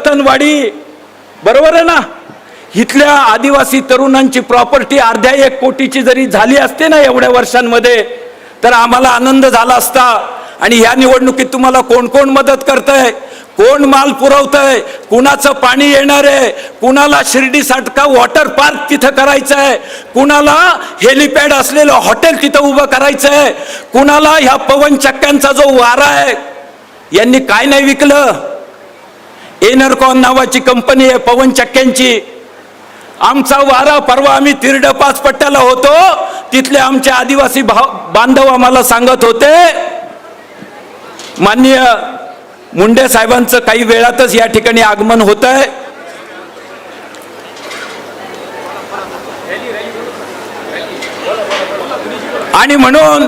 रतनवाडी. बरोबर आहे ना? इथल्या आदिवासी तरुणांची प्रॉपर्टी अर्ध्या एक कोटीची जरी झाली असते ना एवढ्या वर्षांमध्ये तर आम्हाला आनंद झाला असता. आणि ह्या निवडणुकीत तुम्हाला कोण कोण मदत करतंय? कोण माल पुरवतंय? कुणाचं पाणी येणार आहे? कुणाला शिर्डी साठका वॉटर पार्क तिथं करायचं आहे? कुणाला हेलिपॅड असलेलं हॉटेल तिथं उभं करायचं आहे? कुणाला ह्या पवन चक्क्यांचा जो वारा आहे? यांनी काय नाही विकलं? एनरकॉन नावाची कंपनी आहे पवन चक्क्यांची. आमचा वारा परवा आम्ही तिरड पाच पट्ट्याला होतो तिथले आमचे आदिवासी भाव बांधव आम्हाला सांगत होते. माननीय मुंडे साहेबांचं काही वेळातच या ठिकाणी आगमन होत आहे आणि म्हणून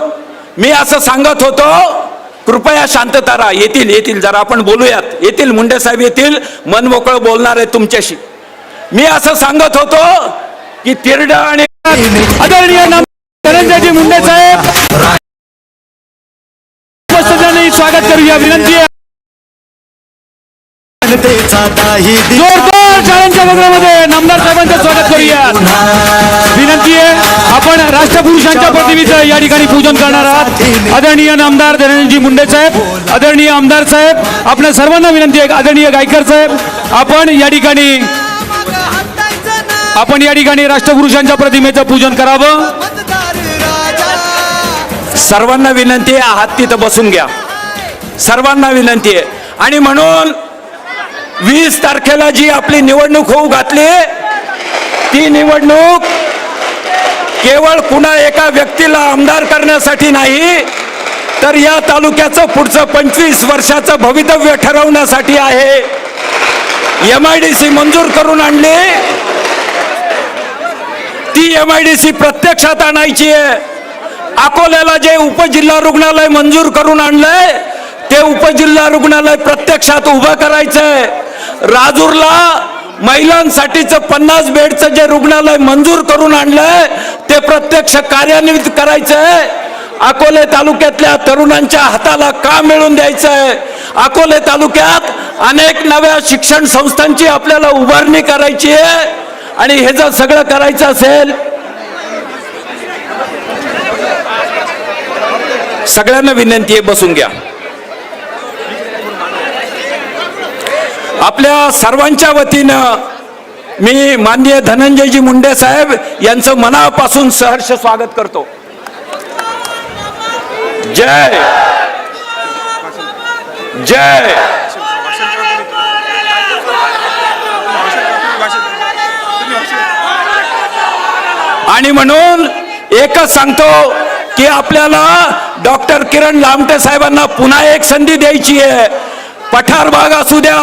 मी असं सांगत होतो कृपया शांतता राहा. येतील येतील. जरा आपण बोलूयात. येतील मुंडे साहेब येतील. मनमोकळ बोलणार आहे तुमच्याशी. मी असं सांगत होतो की तिरड आणि आदरणीय धनंजयजी मुंडे साहेब. स्वागत करूया विनंती जोरदार शाळांच्या गजरामध्ये नामदार साहेबांचं स्वागत करूया. विनंती आहे. आपण राष्ट्रपुरुषांच्या प्रतिमेचं या ठिकाणी पूजन करणार आहात. आदरणीय नामदार धनंजयजी मुंडे साहेब आदरणीय आमदार साहेब आपल्या सर्वांना विनंती आहे आदरणीय गायकर साहेब आपण या ठिकाणी आपण या ठिकाणी राष्ट्रपुरुषांच्या प्रतिमेचं पूजन करावं. सर्वांना विनंती आहे हात तिथं बसून घ्या. सर्वांना विनंती आहे. आणि म्हणून वीस तारखेला जी आपली निवडणूक होऊ घातली ती निवडणूक केवळ कुणा एका व्यक्तीला आमदार करण्यासाठी नाही तर या तालुक्याचं पुढचं पंचवीस वर्षाचं भवितव्य ठरवण्यासाठी आहे. एम आय डी सी मंजूर करून आणली. ती एम आय डी सी प्रत्यक्षात आणायची आहे. अकोल्याला जे उपजिल्हा रुग्णालय मंजूर करून आणलंय ते उपजिल्हा रुग्णालय प्रत्यक्षात उभं करायचंय. राजूरला महिलांसाठीचं पन्नास बेडचं जे रुग्णालय मंजूर करून आणलंय ते प्रत्यक्ष कार्यान्वित करायचंय. अकोले तालुक्यातल्या तरुणांच्या हाताला का मिळून द्यायचंय? अकोले तालुक्यात अनेक नव्या शिक्षण संस्थांची आपल्याला उभारणी करायची आहे. आणि हे जर सगळं करायचं असेल सगळ्यांना विनंती आहे बसून घ्या. आपल्या सर्वांच्या वतीनं मी माननीय धनंजयजी मुंडे साहेब यांचं मनापासून सहर्ष स्वागत करतो. जय. जय. आणि म्हणून एकच सांगतो की आपल्याला डॉक्टर किरण लामटे साहेबांना पुन्हा एक संधी द्यायची आहे. पठार भाग असू द्या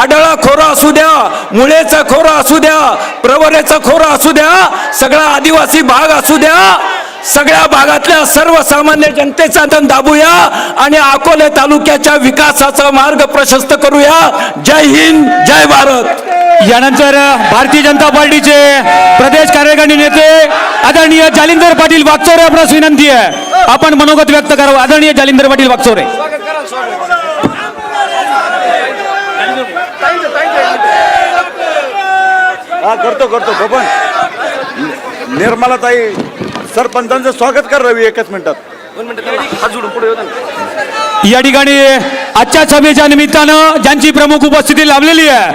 आडळा खोरा असू द्या मुळेचा खोरा असू द्या प्रवरेचा खोरा असू द्या सगळा आदिवासी भाग असू द्या सगळ्या भागातल्या सर्वसामान्य जनतेचा धन दाबूया आणि अकोले तालुक्याच्या विकासाचा मार्ग प्रशस्त करूया. जय हिंद जय भारत. यानंतर भारतीय जनता पार्टीचे प्रदेश कार्यकारिणी नेते आदरणीय जालिंदर पाटील वागचौरे आपणास विनंती आहे. आपण मनोगत व्यक्त करावं. आदरणीय जालिंदर पाटील वागचौरे हा करतो करतो बबन निर्मला ताई सरपंचांचं स्वागत कर रवी एकच मिनिटात. या ठिकाणी आजच्या सभेच्या निमित्तानं ज्यांची प्रमुख उपस्थिती लाभलेली आहे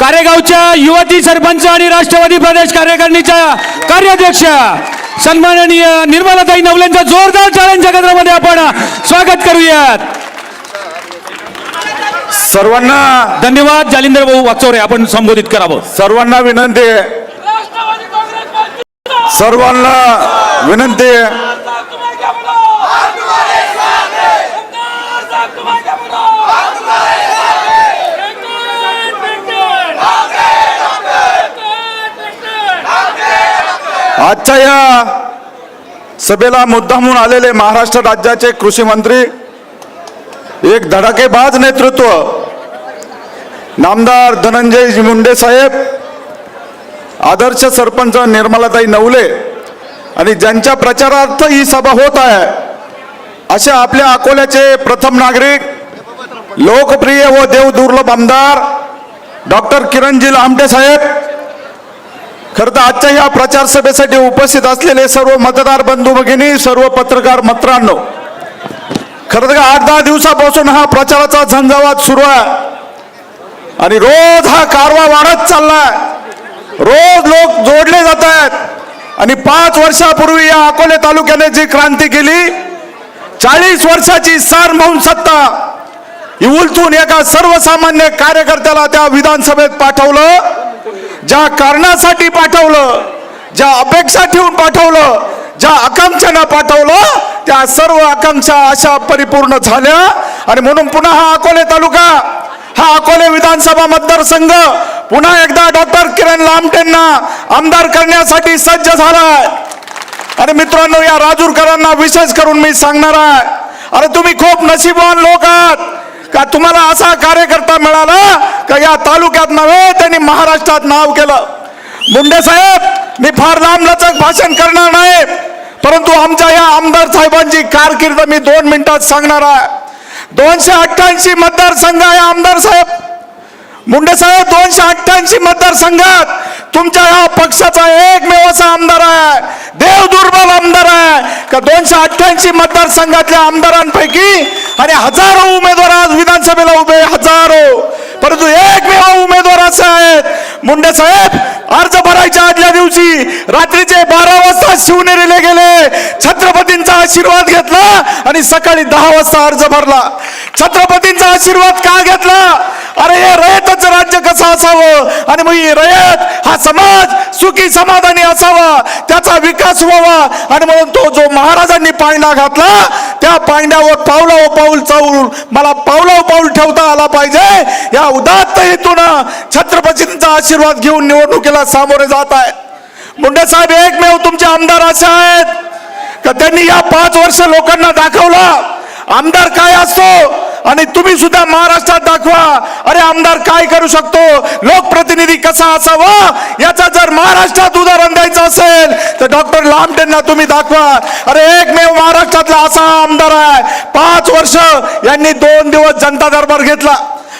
कारेगावच्या युवती सरपंच आणि राष्ट्रवादी प्रदेश कार्यकारिणीच्या कार्याध्यक्ष सन्माननीय निर्मलाताई नवलेंचा जोरदार टाळ्यांच्या केंद्रामध्ये आपण स्वागत करूयात. सर्वांना धन्यवाद जालिंदर भाऊ वागचौरे आपण संबोधित करावं. सर्वांना विनंती. आहे सर्वांना विनंती. आहे आजच्या या सभेला मुद्दा म्हणून आलेले महाराष्ट्र राज्याचे कृषी मंत्री एक धडाकेबाज नेतृत्व. नामदार धनंजय मुंडे साहेब आदर्श सरपंच निर्मलाताई नवले आणि ज्यांच्या प्रचारार्थ ही सभा होत आहे असे आपल्या अकोल्याचे प्रथम नागरिक लोकप्रिय व देव दुर्लभ आमदार डॉक्टर किरणजी लामटे साहेब खरं तर आजच्या या प्रचार सभेसाठी उपस्थित असलेले सर्व मतदार बंधू भगिनी सर्व पत्रकार मित्रांनो खरं तर आठ दहा दिवसापासून हा प्रचाराचा झंझावात सुरू आहे. आणि रोज हा कारवा वाढत चाललाय. रोज लोक जोडले जात आहेत. आणि पाच वर्षापूर्वी या अकोले तालुक्याने जी क्रांती केली चाळीस वर्षाची सार्वभौम सत्ता ही उलथून एका सर्वसामान्य कार्यकर्त्याला त्या विधानसभेत पाठवलं ज्या कारणासाठी पाठवलं ज्या अपेक्षा ठेवून पाठवलं ज्या आकांक्षानं पाठवलं त्या सर्व आकांक्षा अशा परिपूर्ण झाल्या. आणि म्हणून पुन्हा हा अकोले तालुका हा अकोले विधानसभा मतदारसंघ पुन्हा एकदा डॉक्टर किरण लामटेंना आमदार करण्यासाठी सज्ज झालाय. आणि मित्रांनो या राजूरकरांना विशेष करून मी सांगणार आहे अरे तुम्ही खूप नशीबवान लोक आहात. का तुम्हाला असा कार्यकर्ता मिळाला का या तालुक्यात नव्हे त्यांनी महाराष्ट्रात नाव केलं. मुंडे साहेब मी फार लांबलचक भाषण करणार नाही परंतु आमच्या या आमदार साहेबांची कारकिर्द मी दोन मिनिटात सांगणार आहे. दोनशे अठ्ठ्याऐंशी मतदारसंघ आहे आमदार साहेब. मुंडे साहेब दोनशे अठ्ठ्याऐंशी मतदारसंघात तुमच्या या पक्षाचा एकमेव आमदार आहे. देव दुर्बल आमदार आहे. का दोनशे अठ्ठ्याऐंशी मतदारसंघातल्या आमदारांपैकी आणि हजारो उमेदवार आज विधानसभेला उभे हजारो. परंतु एकमेव उमेदवार असे आहेत. मुंडे साहेब अर्ज भरायच्या आदल्या दिवशी रात्रीचे बारा वाजता शिवनेरीला गेले. छत्रपतींचा आशीर्वाद घेतला आणि सकाळी दहा वाजता अर्ज भरला. छत्रपतींचा आशीर्वाद का घेतला अरे हे रयतच राज्य असावं आणि मग रयत हा समाज सुखी समाधानी असावा त्याचा विकास व्हावा. आणि म्हणून तो जो महाराजांनी पायंडा घातला त्या पायंड्यावर पावला पाऊल चावून मला पावला पाऊल ठेवता आला पाहिजे. या उदात्त हेतून छत्रपतींचा आशीर्वाद घेऊन निवडणुकीला सामोरे जात आहे. मुंडे साहेब एकमेव तुमचे आमदार असे आहेत. का त्यांनी या पाच वर्ष लोकांना दाखवला. आमदार काय असतो आणि तुम्ही सुद्धा महाराष्ट्रात दाखवा. अरे आमदार काय करू शकतो? लोकप्रतिनिधी कसा असावा? याचा जर महाराष्ट्रात उदाहरण द्यायचं असेल तर डॉक्टर लामटेंना तुम्ही दाखवा. अरे एकमेव महाराष्ट्रातला असा आमदार आहे. पाच वर्ष यांनी दोन दिवस जनता दरबार घेतला.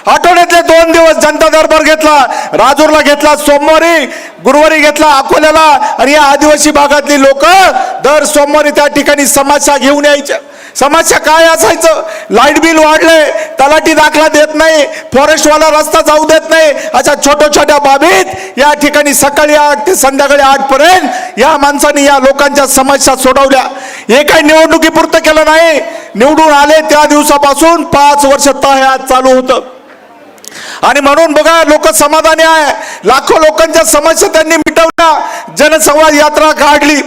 आठवड्यातले दोन दिवस जनता दरबार घेतला. राजूरला घेतला सोमवारी गुरुवारी घेतला अकोल्याला. आणि या आदिवासी भागातली लोक दर सोमवारी त्या ठिकाणी समस्या घेऊन यायच्या समस्या काय असायचं? लाइट बिल वाढलंय तलाठी दाखला देत नाही फॉरेस्टवाला रस्ता जाऊ देत नाही. अशा छोट्या छोट्या बाबीत या ठिकाणी सकाळी आठ ते संध्याकाळी आठ पर्यंत या माणसाने या लोकांच्या समस्या सोडवल्या. हे काही निवडणुकीपुरतं केलं नाही. निवडून आले त्या दिवसापासून पाच वर्ष तहयात चालू होतं. आणि म्हणून बघा लोक समाधानी आहे. लाखो लोकांच्या समस्या त्यांनी मिटवल्या. जनसंवाद यात्रा काढली.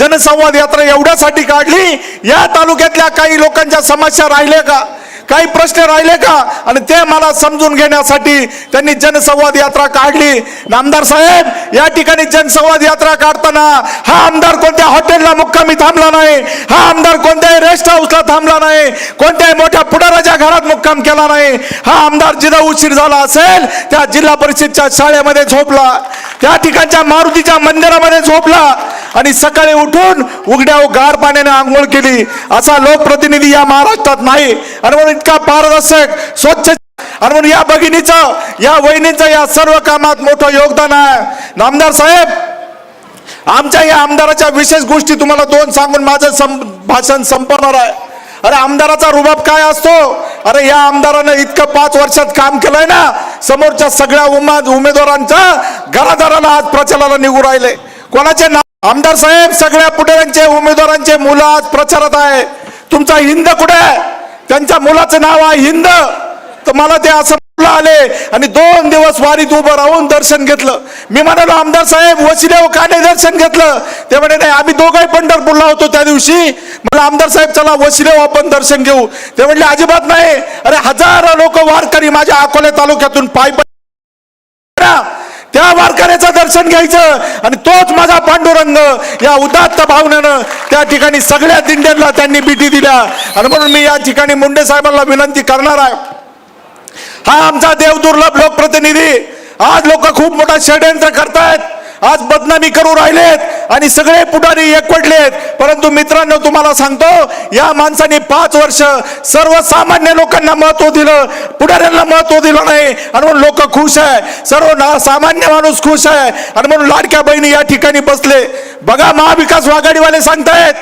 जनसंवाद यात्रा एवढ्यासाठी काढली या तालुक्यातल्या काही लोकांच्या समस्या राहिल्या का? काही प्रश्न राहिले का? आणि ते मला समजून घेण्यासाठी त्यांनी जनसंवाद यात्रा काढली. आमदार साहेब या ठिकाणी जनसंवाद यात्रा काढताना हा आमदार कोणत्या हॉटेलला मुक्कामी थांबला नाही? हा आमदार कोणत्याही रेस्ट हाऊसला थांबला नाही. कोणत्याही मोठ्या पुढाराच्या घरात मुक्काम केला नाही. हा आमदार जिथं उशीर झाला असेल त्या जिल्हा परिषदच्या शाळेमध्ये झोपला. त्या ठिकाणच्या मारुतीच्या मंदिरामध्ये झोपला. आणि सकाळी उठून उघड्या गार पाण्याने आंघोळ केली. असा लोकप्रतिनिधी या महाराष्ट्रात नाही. आणि म्हणून इतका पारदर्शक स्वच्छ आणि म्हणून या भगिनीचं या वहिनीचं या सर्व कामात मोठं योगदान आहे. नामदार साहेब आमच्या या आमदाराच्या विशेष गोष्टी तुम्हाला दोन सांगून माझं सं भाषण संपवणार आहे. अरे आमदाराचा रुबाब काय असतो? अरे या आमदारानं इतकं पाच वर्षात काम केलंय ना समोरच्या सगळ्या उमा उमेदवारांच्या घरादाराला आज प्रचाराला निघू राहिले. कोणाचे नाव आमदार साहेब सगळ्या पुढाऱ्यांचे उमेदवारांचे मुलं आज प्रचारात आहे. तुमचा हिंद कुठे? आहे त्यांच्या मुलाचं नाव आहे हिंद. तर मला ते असं आले आणि दोन दिवस वारीत उभं राहून दर्शन घेतलं. मी म्हणालो आमदार साहेब वशिदेव काने दर्शन घेतलं. ते म्हणे नाही आम्ही दोघंही पंढरपूरला होतो त्या दिवशी. मला आमदार साहेब चला वशिदेव आपण दर्शन घेऊ. ते म्हणले अजिबात नाही. अरे हजारो लोक वारकरी माझ्या अकोले तालुक्यातून पायी पायी त्या वारकऱ्याचं दर्शन घ्यायचं आणि तोच माझा पांडुरंग या उदात्त भावनेनं त्या ठिकाणी सगळ्या दिंड्यांना त्यांनी बिटी दिल्या. आणि म्हणून मी या ठिकाणी मुंडे साहेबांना विनंती करणार आहे. हा आमचा देवदुर्लभ लोकप्रतिनिधी. आज लोक खूप मोठा षडयंत्र करतायत. आज बदनामी करू राहिलेत. आणि सगळे पुढारी एकवटलेत आहेत. परंतु मित्रांनो तुम्हाला सांगतो या माणसाने पाच वर्ष सर्वसामान्य लोकांना महत्त्व दिलं. पुढाऱ्यांना महत्त्व दिलं नाही. आणि म्हणून लोक खुश आहे. सर्व ना सामान्य माणूस खुश आहे. आणि म्हणून लाडक्या बहिणी या ठिकाणी बसले. बघा महाविकास आघाडीवाले सांगतायत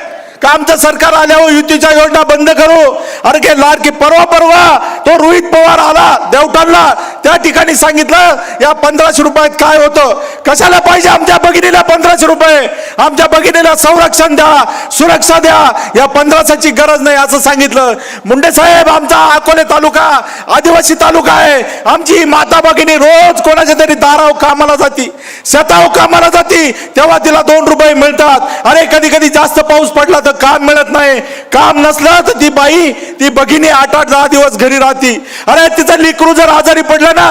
का आमचं सरकार आल्यावर युतीच्या योजना बंद करू? अरे के लाडकी परवा परवा तो रोहित पवार आला देवटांना त्या ठिकाणी सांगितलं या पंधराशे रुपयात काय होतं? कशाला पाहिजे आमच्या भगिनीला पंधराशे रुपये? आमच्या भगिनीला संरक्षण द्या सुरक्षा द्या. या पंधराशेची गरज नाही असं सांगितलं. मुंडे साहेब आमचा अकोले तालुका आदिवासी तालुका आहे. आमची माता भगिनी रोज कोणाच्या तरी दाराव कामाला जाती. शेताव कामाला जाती तेव्हा तिला दोन रुपये मिळतात. अरे कधी कधी जास्त पाऊस पडला तर काम मिळत नाही. काम नसलं तर ती बाई ती भगिनी आठ आठ दहा दिवस घरी राहती. अरे तिचं लिकरू जर आजारी पडलं ना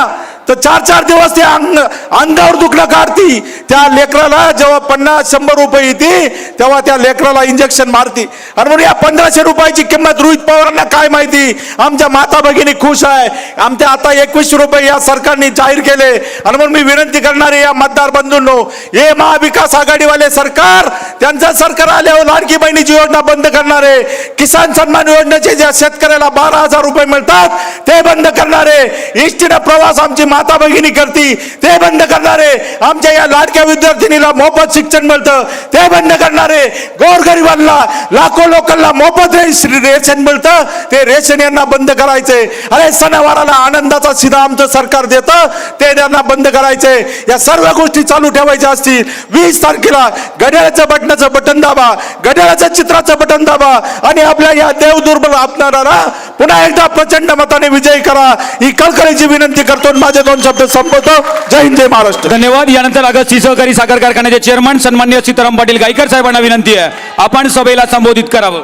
तर चार चार दिवस ते अंग अंगावर दुखणं काढती. त्या लेकराला जेव्हा पन्नास शंभर रुपये येते तेव्हा त्या लेकराला इंजेक्शन मारती. आणि म्हणून या पंधराशे रुपयाची किंमत रोहित पवारांना काय माहिती? आमच्या माता भगिनी खुश आहे. आमच्या आता एकवीसशे रुपये या सरकारने जाहीर केले. आणि म्हणून मी विनंती करणार आहे या मतदार बंधूंनो हे महाविकास आघाडीवाले सरकार त्यांचं सरकार आल्यावर लाडकी बहिणीची योजना बंद करणार आहे. किसान सन्मान योजनेचे ज्या शेतकऱ्याला बारा हजार रुपये मिळतात ते बंद करणारे इष्टीनं प्रवास आमची माता भगिनी करती ते बंद करणारे आमच्या या लाडक्या विद्यार्थिनीला मोफत शिक्षण मिळतं ते बंद करणारे गोरगरिबांना लाखो लोकांना मोफत रेशन मिळतं ते रेशन यांना बंद करायचे. अरे सणावाराला आनंदाचा सिधा आमचं सरकार देतं ते त्यांना बंद करायचे. या सर्व गोष्टी चालू ठेवायच्या असतील. वीस तारखेला घड्याळाचं बटनाचं बटन दाबा घड्याळाचं चित्राचं बटन दाबा आणि आपल्या या देव दुर्बल आपणारा पुन्हा एकदा प्रचंड मताने विजय करा. ही कळकळीची विनंती करतो माझ्या माझे दोन शब्द संपवतो. जय हिंद जय महाराष्ट्र. धन्यवाद. यानंतर अगस्ती सहकारी साखर कारखान्याचे चेअरमन सन्मान्य सीताराम पाटील गायकर साहेबांना विनंती आहे. आपण सभेला संबोधित करावं.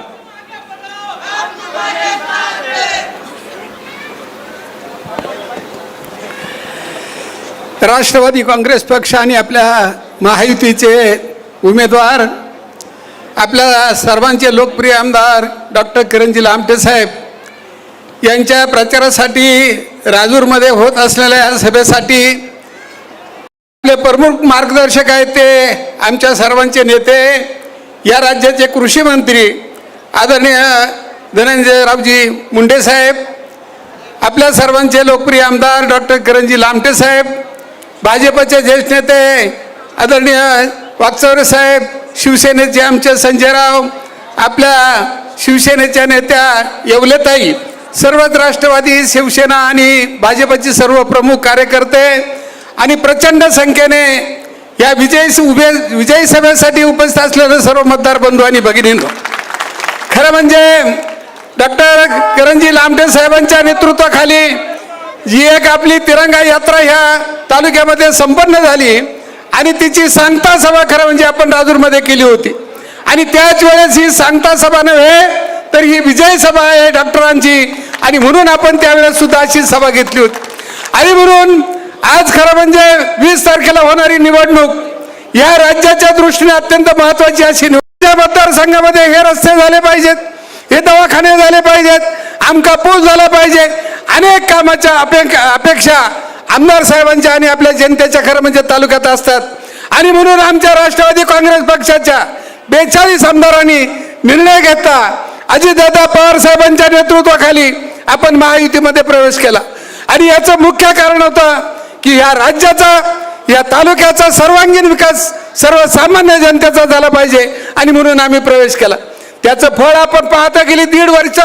राष्ट्रवादी काँग्रेस पक्ष आणि आपल्या महायुतीचे उमेदवार आपल्या सर्वांचे लोकप्रिय आमदार डॉक्टर किरणजी लामटे साहेब यांच्या प्रचारासाठी राजूरमध्ये होत असलेल्या या सभेसाठी आपले प्रमुख मार्गदर्शक आहेत ते आमच्या सर्वांचे नेते या राज्याचे कृषी मंत्री आदरणीय धनंजयरावजी मुंडे साहेब आपल्या सर्वांचे लोकप्रिय आमदार डॉक्टर किरणजी लामटे साहेब भाजपचे ज्येष्ठ नेते आदरणीय वागचौरे साहेब शिवसेनेचे आमचे संजयराव आपल्या शिवसेनेच्या नेत्या येवलेताई सर्वच राष्ट्रवादी शिवसेना आणि भाजपचे सर्व प्रमुख कार्यकर्ते आणि प्रचंड संख्येने या विजय उभे विजयी सभेसाठी उपस्थित असलेले सर्व मतदार बंधू आणि भगिनींनो. खरं म्हणजे डॉक्टर करंजी लामटे साहेबांच्या नेतृत्वाखाली जी एक आपली तिरंगा यात्रा ह्या तालुक्यामध्ये संपन्न झाली आणि तिची सांगता सभा खरं म्हणजे आपण राजूरमध्ये केली होती. आणि त्याच वेळेस ही सांगता सभा नव्हे तर ही विजय सभा आहे डॉक्टरांची. आणि म्हणून आपण त्यावेळेस सुद्धा अशी सभा घेतली होती. आणि म्हणून आज खरं म्हणजे वीस तारखेला होणारी निवडणूक या राज्याच्या दृष्टीने अत्यंत महत्वाची अशी निवडणूक. मतदारसंघामध्ये हे रस्ते झाले पाहिजेत हे दवाखाने झाले पाहिजेत आमका पूल झाला पाहिजे. अनेक कामाच्या अपेक्षा आमदार साहेबांच्या आणि आपल्या जनतेच्या खरं म्हणजे तालुक्यात असतात. आणि म्हणून आमच्या राष्ट्रवादी काँग्रेस पक्षाच्या बेचाळीस आमदारांनी निर्णय घेतला. अजितदादा पवार साहेबांच्या नेतृत्वाखाली आपण महायुतीमध्ये प्रवेश केला. आणि याचं मुख्य कारण होतं की ह्या राज्याचा या तालुक्याचा सर्वांगीण विकास सर्वसामान्य जनतेचा झाला पाहिजे आणि म्हणून आम्ही प्रवेश केला. त्याचं फळ आपण पाहता गेली दीड वर्ष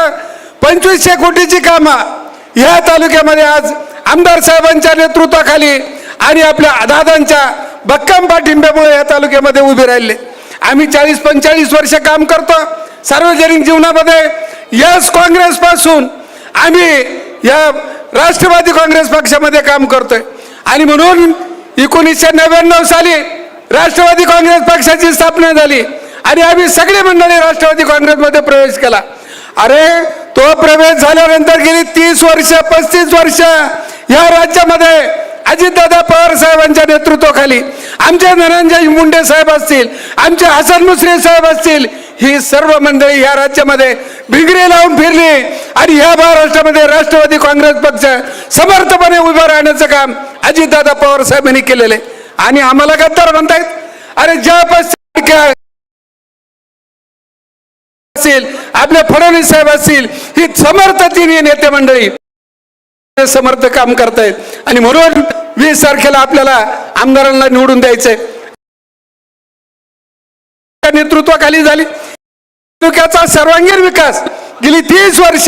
पंचवीसशे कोटीची कामं या तालुक्यामध्ये आज आमदार साहेबांच्या नेतृत्वाखाली आणि आपल्या दादांच्या भक्कम पाठिंब्यामुळे या तालुक्यामध्ये उभे राहिले. आम्ही चाळीस पंचेचाळीस वर्ष काम करतो सार्वजनिक जीवनामध्ये यस काँग्रेसपासून आम्ही या राष्ट्रवादी काँग्रेस पक्षामध्ये काम करतोय. आणि म्हणून एकोणीसशे नव्याण्णव साली राष्ट्रवादी काँग्रेस पक्षाची स्थापना झाली आणि आम्ही सगळी मंडळी राष्ट्रवादी काँग्रेसमध्ये प्रवेश केला. अरे तो प्रवेश झाल्यानंतर गेली तीस वर्ष पस्तीस वर्ष या राज्यामध्ये अजितदादा पवार साहेबांच्या नेतृत्वाखाली आमचे धनंजय मुंडे साहेब असतील आमचे हसन मुश्रीफ साहेब असतील ही सर्व मंडळी या राज्यामध्ये भिंगरी लावून फिरली आणि या महाराष्ट्रामध्ये राष्ट्रवादी काँग्रेस पक्ष समर्थपणे उभा राहण्याचं काम अजितदादा पवार साहेबांनी केलेले आणि आम्हाला गद्दार म्हणतायत? अरे ज्या असेल आपले फडणवीस साहेब असतील ही समर्थ तिन्ही नेते मंडळी समर्थ काम करतायत. आणि म्हणून वीस तारखेला आपल्याला आमदारांना निवडून द्यायचंय. नेतृत्वाखाली झाली. तालुक्याचा सर्वांगीण विकास. गेली तीस वर्ष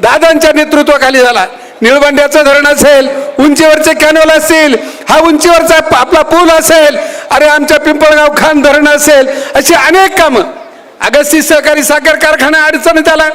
दादांच्या नेतृत्वाखाली झाला. निळबंड्याचं धरण असेल उंचीवरचे कॅनल असतील हा उंचीवरचा आपला पूल असेल अरे आमच्या पिंपळगाव खान धरण असेल अशी अनेक कामं. अगस्ती सहकारी साखर कारखाना अडचणीत आला.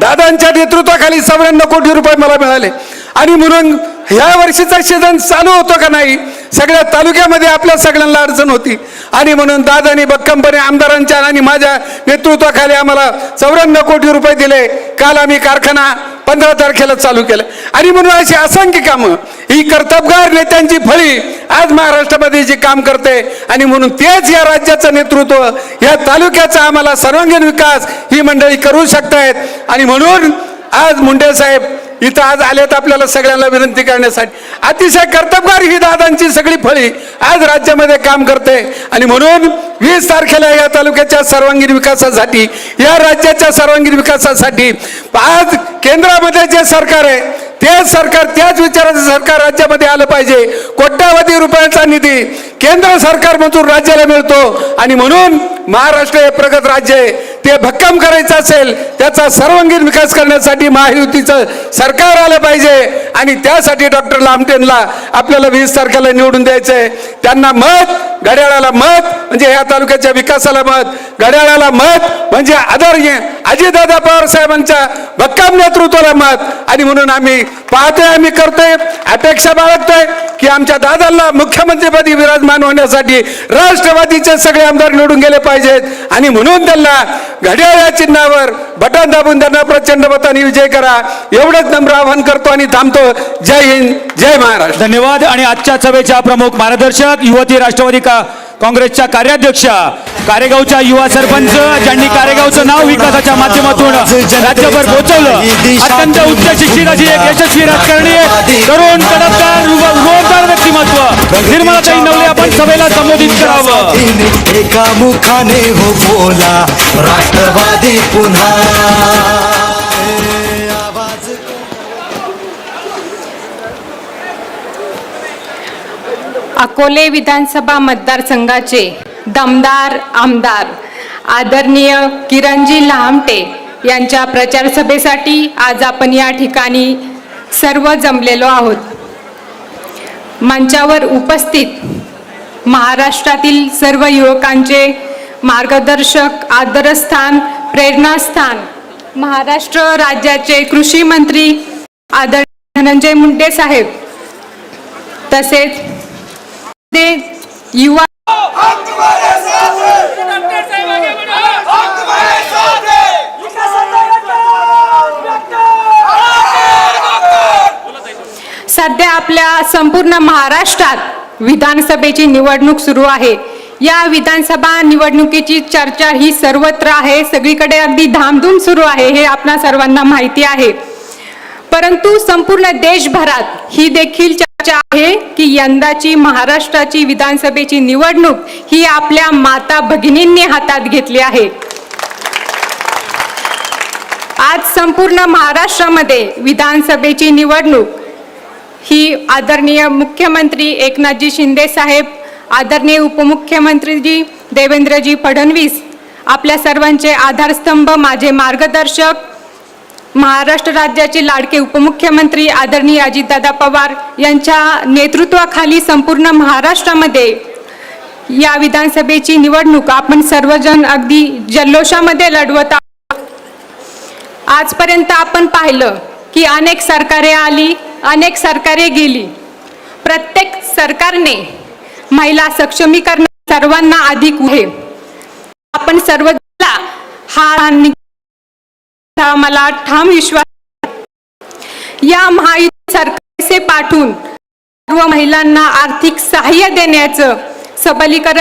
दादांच्या नेतृत्वाखाली चौऱ्याण्णव कोटी रुपये मला मिळाले. आणि म्हणून ह्या वर्षीचा सीझन चालू होतो का नाही सगळ्या तालुक्यामध्ये आपल्या सगळ्यांना अडचण होती. आणि म्हणून दादानी भक्कमपणे आमदारांच्या आणि माझ्या नेतृत्वाखाली आम्हाला चौऱ्याण्णव कोटी रुपये दिले. काल आम्ही कारखाना पंधरा तारखेला चालू केलं. आणि म्हणून अशी असंख्य कामं ही कर्तबगार नेत्यांची फळी आज महाराष्ट्रामध्ये जे काम करते. आणि म्हणून तेच या राज्याचं नेतृत्व या तालुक्याचा आम्हाला सर्वांगीण विकास ही मंडळी करू शकतायत. आणि म्हणून आज मुंडे साहेब इथं आज आलेत आपल्याला सगळ्यांना विनंती करण्यासाठी. अतिशय कर्तबगार ही दादांची सगळी फळी आज राज्यामध्ये काम करते. आणि म्हणून वीस तारखेला या तालुक्याच्या सर्वांगीण विकासासाठी या राज्याच्या सर्वांगीण विकासासाठी आज केंद्रामध्ये जे सरकार आहे तेच सरकार त्याच विचाराचं सरकार राज्यामध्ये आलं पाहिजे. कोट्यावधी रुपयांचा निधी केंद्र सरकारमधून राज्याला मिळतो. आणि म्हणून महाराष्ट्र हे प्रगत राज्य आहे. ते भक्कम करायचं असेल त्याचा सर्वांगीण विकास करण्यासाठी महायुतीचं सरकार आलं पाहिजे. आणि त्यासाठी डॉक्टर लामटेनला आपल्याला वीस तारखेला निवडून द्यायचं आहे त्यांना मत घड्याळाला मत म्हणजे ह्या तालुक्याच्या विकासाला मत घड्याळाला मत म्हणजे आदरणीय अजितदादा पवार साहेबांच्या भक्काम नेतृत्वाला मत. आणि म्हणून आम्ही पाहतोय आम्ही करतोय अपेक्षा बाळगतोय की आमच्या दादाला मुख्यमंत्रीपदी विराजमान होण्यासाठी राष्ट्रवादीचे सगळे आमदार निवडून गेले पाहिजेत. आणि म्हणून त्यांना घड्याळ या चिन्हावर बटन दाबून त्यांना प्रचंड मताने विजय करा. एवढंच नम्र आवाहन करतो आणि थांबतो. जय हिंद जय महाराष्ट्र. धन्यवाद. आणि आजच्या सभेच्या प्रमुख मार्गदर्शक युवती राष्ट्रवादी का काँग्रेसच्या कार्याध्यक्षा कारेगावच्या युवा सरपंच ज्यांनी कारेगावचं नाव विकासाच्या माध्यमातून राज्यभर पोहोचवलं. अत्यंत उच्च शिक्षित अशी एक यशस्वी राजकारणी तरुण तडफदार रोजगार व्यक्तिमत्व. निर्मलाताई नवले आपण सभेला संबोधित करावं. एका मुखाने हो बोला राष्ट्रवादी पुन्हा. अकोले विधानसभा मतदारसंघाचे दमदार आमदार आदरणीय किरणजी लहामटे यांच्या प्रचारसभेसाठी आज आपण या ठिकाणी सर्व जमलेलो आहोत. मंचावर उपस्थित महाराष्ट्रातील सर्व युवकांचे मार्गदर्शक आदरस्थान प्रेरणास्थान महाराष्ट्र राज्याचे कृषी मंत्री आदरणीय धनंजय मुंडे साहेब तसेच युवा सध्या आपल्या संपूर्ण महाराष्ट्रात विधानसभेची निवडणूक सुरू आहे. या विधानसभा निवडणुकीची चर्चा ही सर्वत्र आहे. सगळीकडे अगदी धामधूम सुरू आहे हे आपणा सर्वांना माहिती आहे. परंतु संपूर्ण देशभरात ही देखील चर्चा आहे की यंदाची महाराष्ट्राची विधानसभेची निवडणूक ही आपल्या माता भगिनींनी हातात घेतली आहे. आज संपूर्ण महाराष्ट्रामध्ये विधानसभेची निवडणूक ही आदरणीय मुख्यमंत्री एकनाथजी शिंदे साहेब आदरणीय उपमुख्यमंत्रीजी देवेंद्रजी फडणवीस आपल्या सर्वांचे आधारस्तंभ माझे मार्गदर्शक महाराष्ट्र राज्याचे लाडके उपमुख्यमंत्री आदरणीय अजितदादा पवार यांच्या नेतृत्वाखाली संपूर्ण महाराष्ट्रामध्ये या विधानसभेची निवडणूक आपण सर्वजण अगदी जल्लोषामध्ये लढवत आहोत. आजपर्यंत आपण पाहिलं की अनेक सरकारे आली अनेक सरकारे गेली. प्रत्येक सरकारने महिला सक्षमीकरण सर्वांना अधिक आहे. आपण सर्व हा हा मला ठाम विश्वास या महायुती सरकारचे पाठवून सर्व महिलांना आर्थिक सहाय्य देण्याचं सबलीकरण